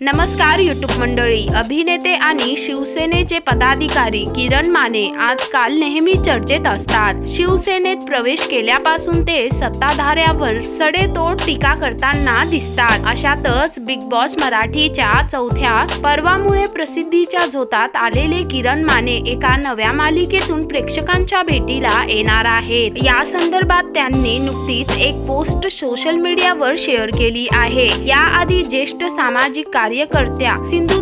नमस्कार युट्यूब मंडळी. अभिनेते आणि शिवसेनेचे पदाधिकारी किरण माने आजकाल नेहमी चर्चेत असतात. शिवसेनेत प्रवेश केल्यापासून ते सत्ताधाऱ्यावर सडेतोड टीका करताना दिसतात. अशातच बिग बॉस मराठीच्या चौथ्या पर्वामुळे प्रसिद्धीच्या झोतात आलेले किरण माने एका नव्या मालिकेतून प्रेक्षकांच्या भेटीला येणार आहेत. या संदर्भात त्यांनी नुकतीच एक पोस्ट सोशल मीडियावर शेअर केली आहे. याआधी ज्येष्ठ सामाजिक कार्यकर्त्या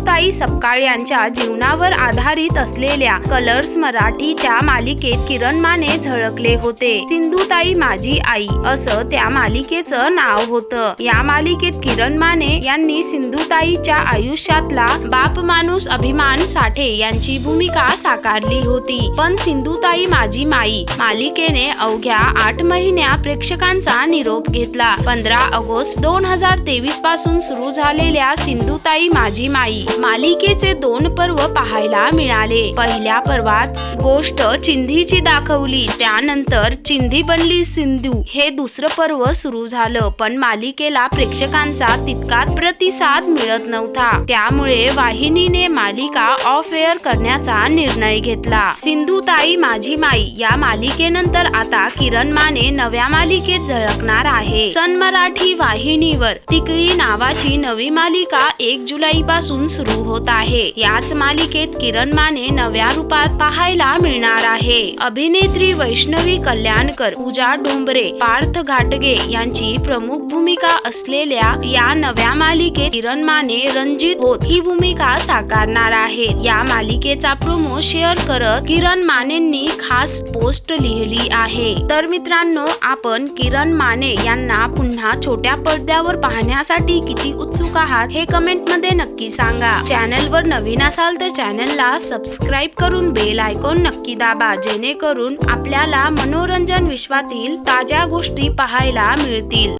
सिंधुताई सपकाळ यांच्या जीवनावर आधारित असलेल्या कलर्स मराठीच्या मालिकेत किरण माने झळकले होते. सिंधुताई माझी आई असं त्या मालिकेचं नाव होतं. या मालिकेत किरण माने यांनी सिंधुताईच्या आयुष्यातला बाप माणूस अभिमान साठे यांची भूमिका साकारली होती. पण सिंधुताई माझी माई मालिकेने अवघ्या आठ महिन्या प्रेक्षकांचा निरोप घेतला. पंधरा ऑगस्ट दोन हजार तेवीसपासून सुरू झालेल्या सिंधुताई माझी माई. मालिकेचे दोन पर्व पाहायला मिळाले. पहिल्या पर्वात गोष्ट चिंधीची दाखवली त्यानंतर चिंधी बनली सिंधू. हे दुसरं पर्व सुरू झालं पण मालिकेला प्रेक्षकांचा तितकाच प्रतिसाद मिळत नव्हता. त्यामुळे वाहिनीने मालिका ऑफ एअर करण्याचा निर्णय घेतला. सिंधुताई माझी माई या मालिकेनंतर आता किरण माने नव्या मालिकेत झळकणार आहे. सन मराठी वाहिनीवर तिकडी नावाची नवी मालिका एक जुलै पासून सुरू होत आहे. याच मालिकेत किरण माने नव्या रूपात पाहायला मिळणार आहे. अभिनेत्री वैष्णवी कल्याणकर पूजा डोंबरे पार्थ घाटगे यांची प्रमुख भूमिका असलेल्या या नव्या मालिकेत किरण माने रणजित होत ही भूमिका साकारणार आहे या मालिकेचा प्रोमो शेअर करत किरण मानेंनी खास पोस्ट लिहिली आहे. तर मित्रांनो आपण किरण माने यांना पुन्हा छोट्या पडद्यावर पाहण्यासाठी किती उत्सुक आहात हे कमेंटमध्ये नक्की सांगा. चॅनल वर नवीन असाल तर चॅनलला सबस्क्राईब करून बेल आयकॉन नक्की दाबा जेणेकरून आपल्याला मनोरंजन विश्वातील ताज्या गोष्टी पाहायला मिळतील.